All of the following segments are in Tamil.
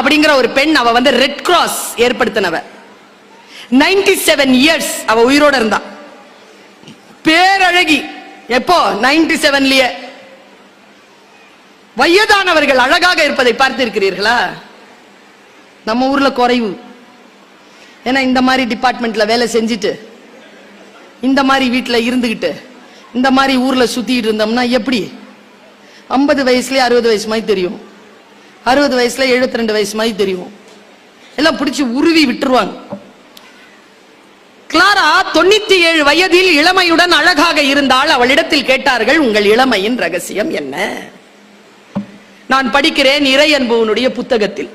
அப்படிங்கிற ஒரு பெண் அவ வந்து ரெட் கிராஸ் ஏற்படுத்தினவ. 97 செவன் இயர்ஸ் அவ உயிரோட இருந்தா. பேரழகி. எப்போ? 97 செவன்லயே வயதானவர்கள் அழகாக இருப்பதை பார்த்திருக்கிறீர்களா? நம்ம ஊர்ல குறைவு. ஏன்னா இந்த மாதிரி டிபார்ட்மெண்ட்ல வேலை செஞ்சுட்டு இந்த மாதிரி வீட்டில் இருந்துகிட்டு இந்த மாதிரி ஊர்ல சுத்திட்டு இருந்தோம்னா எப்படி? ஐம்பது வயசுலயே அறுபது வயசு மாதிரி தெரியும். அறுபது வயசுல 72 ரெண்டு வயசு மாதிரி தெரியும். எல்லாம் பிடிச்சி உருவி விட்டுருவாங்க. கிளாரா தொண்ணூத்தி ஏழு வயதில் இளமையுடன் அழகாக இருந்தால் அவளிடத்தில் கேட்டார்கள் உங்கள் இளமையின் ரகசியம் என்ன? நான் படிக்கிறேன் இறை அன்புவனுடைய புத்தகத்தில்.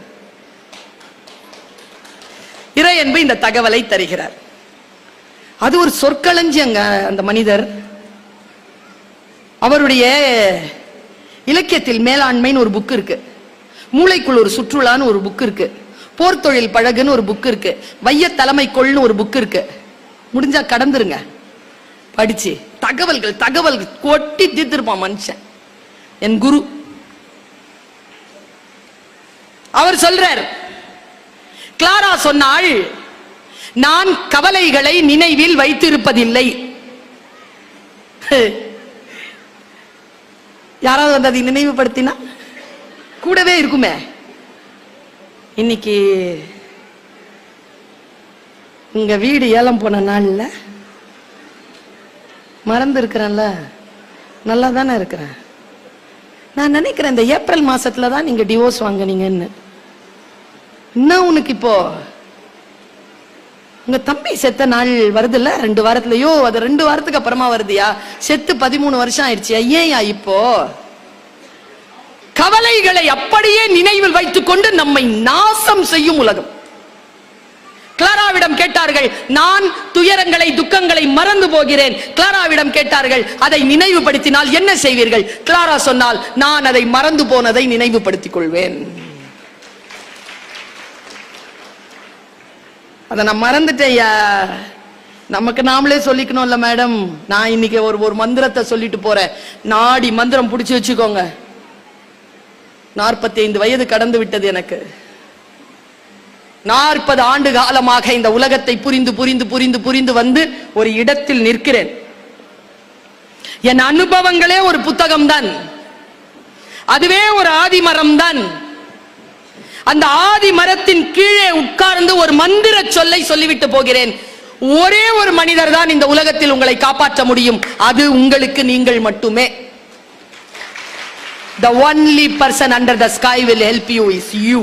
இறை அன்பு இந்த தகவலை தருகிறார். அது ஒரு சொற்களஞ்சியங்க அந்த மனிதர். அவருடைய இலக்கியத்தில் மேலாண்மைன்னு ஒரு புக் இருக்கு. மூளைக்குள் ஒரு சுற்றுலான்னு ஒரு புக் இருக்கு. போர்த்தொழில் பழகுன்னு ஒரு புக் இருக்கு. வைய தலைமை கொள்னு ஒரு புக் இருக்கு. முடிஞ்சா கடந்துருங்க. படிச்சு. தகவல்கள் தகவல்கள் கொட்டி தீர்த்திருப்பான் மனுஷன். என் குரு. அவர் சொல்றார் கிளாரா சொன்னாள் நான் கவலைகளை நினைவில் வைத்திருப்பதில்லை. யாராவது வந்து அதை நினைவுபடுத்தினா? கூடவே இருக்குமே. இன்னைக்கு உங்க வீடு ஏலம் போன நாள்ல மறந்து இருக்கிறேன்ல நல்லா தானே இருக்கிறேன். நான் நினைக்கிறேன் இந்த ஏப்ரல் மாசத்துல தான் நீங்க டிவோர்ஸ் வாங்குனீங்கன்னு. என்ன உனக்கு இப்போ? உங்க தம்பி செத்த நாள் வருதுல்ல? ரெண்டு வாரத்துலயோ அது ரெண்டு வாரத்துக்கு அப்புறமா வருதுயா? செத்து பதிமூணு வருஷம் ஆயிடுச்சு ஏன்யா இப்போ? கவலைகளை அப்படியே நினைவில் வைத்துக் கொண்டு நம்மை நாசம் செய்யும் உலகம். கிளாராவிடம் கேட்டார்கள் நான் துயரங்களை துக்கங்களை மறந்து போகிறேன். கிளாராவிடம் கேட்டார்கள் அதை நினைவுபடுத்தினால் என்ன செய்வீர்கள்? கிளாரா சொன்னால் நான் அதை மறந்து போனதை நினைவுபடுத்திக் கொள்வேன். அதை நான் மறந்துட்டேன்யா. நமக்கு நாமளே சொல்லிக்கணும்ல மேடம். நான் இன்னைக்கு ஒரு ஒரு மந்திரத்தை சொல்லிட்டு போறேன். நாடி மந்திரம் பிடிச்சி வச்சுக்கோங்க. நாற்பத்தி ஐந்து வயது கடந்து விட்டது எனக்கு. நாற்பது ஆண்டு காலமாக இந்த உலகத்தை புரிந்து புரிந்து புரிந்து புரிந்து வந்து ஒரு இடத்தில் நிற்கிறேன். என் அனுபவங்களே ஒரு புத்தகம் தான் அதுவே ஒரு ஆதிமரம் தான் அந்த ஆதி மரத்தின் கீழே உட்கார்ந்து ஒரு மந்திர சொல்லை சொல்லிவிட்டு போகிறேன். ஒரே ஒரு மனிதர் தான் இந்த உலகத்தில் உங்களை காப்பாற்ற முடியும். அது உங்களுக்கு நீங்கள் மட்டுமே. The only person under the sky will help you is you.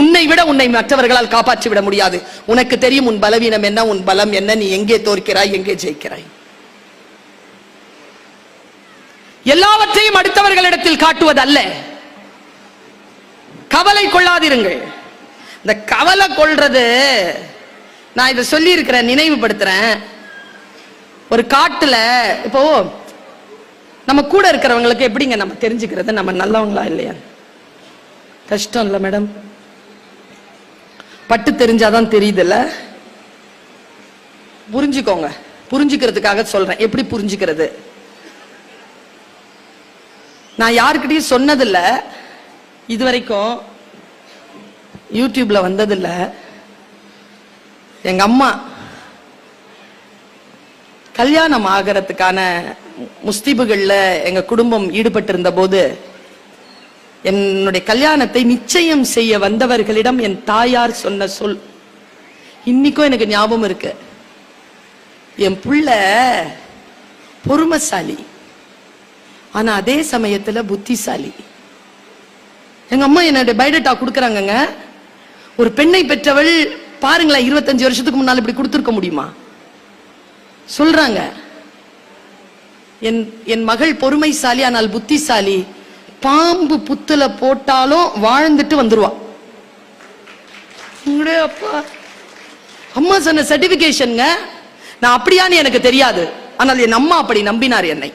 உன்னை விட உன்னை மற்றவர்களால் காப்பாற்றி விட முடியாது. உனக்கு தெரியும் உன் பலவீனம் என்ன உன் பலம் என்ன நீ எங்கே தோற்கிறாய் எங்கே ஜெயிக்கிறாய். எல்லாவற்றையும் அடுத்தவர்களிடத்தில் காட்டுவதல்ல. கவலை கொள்ளாதிருங்கள். இந்த கவலை கொள்றது நான் இதை சொல்லி இருக்கிறேன் நினைவுபடுத்துறேன். ஒரு காட்டுல இப்போ நம்ம கூட இருக்கிறவங்களுக்கு எப்படிங்க நம்ம தெரிஞ்சுக்கிறது? நம்ம நல்லவங்களா இல்லையா? கஷ்டம் இல்லை மேடம் பட்டு தெரிஞ்சாதான் தெரியுதுல்ல? புரிஞ்சுக்கோங்க. புரிஞ்சுக்கிறதுக்காக சொல்றேன். எப்படி புரிஞ்சுக்கிறது? நான் யாருக்கிட்டையும் சொன்னதில்ல. இது வரைக்கும் யூடியூப்ல வந்ததில்ல. எங்க அம்மா கல்யாணம் ஆகிறதுக்கான முஸ்தீபுகளில் எங்கள் குடும்பம் ஈடுபட்டிருந்த போது என்னுடைய கல்யாணத்தை நிச்சயம் செய்ய வந்தவர்களிடம் என் தாயார் சொன்ன சொல். இன்னைக்கும் எனக்கு ஞாபகம் இருக்கு. என் புள்ள பொறுமசாலி. ஆனா அதே சமயத்துல புத்திசாலி. எங்க அம்மா என்னுடைய பயோடேட்டா கொடுக்குறாங்கங்க. ஒரு பெண்ணை பெற்றவள் பாருங்களேன் இருபத்தஞ்சு வருஷத்துக்கு முன்னால் இப்படி கொடுத்துருக்க முடியுமா? சொல்றாங்க. என் என் மகள் பொறுமைசாலி ஆனால் புத்திசாலி பாம்பு புத்துல போட்டாலும் வாழ்ந்துட்டு வந்துருவா. அப்பா. அம்மா சொன்ன சர்டிபிகேஷனுங்க நான் அப்படியான்னு எனக்கு தெரியாது. ஆனால் என் அம்மா அப்படி நம்பினார் என்னை.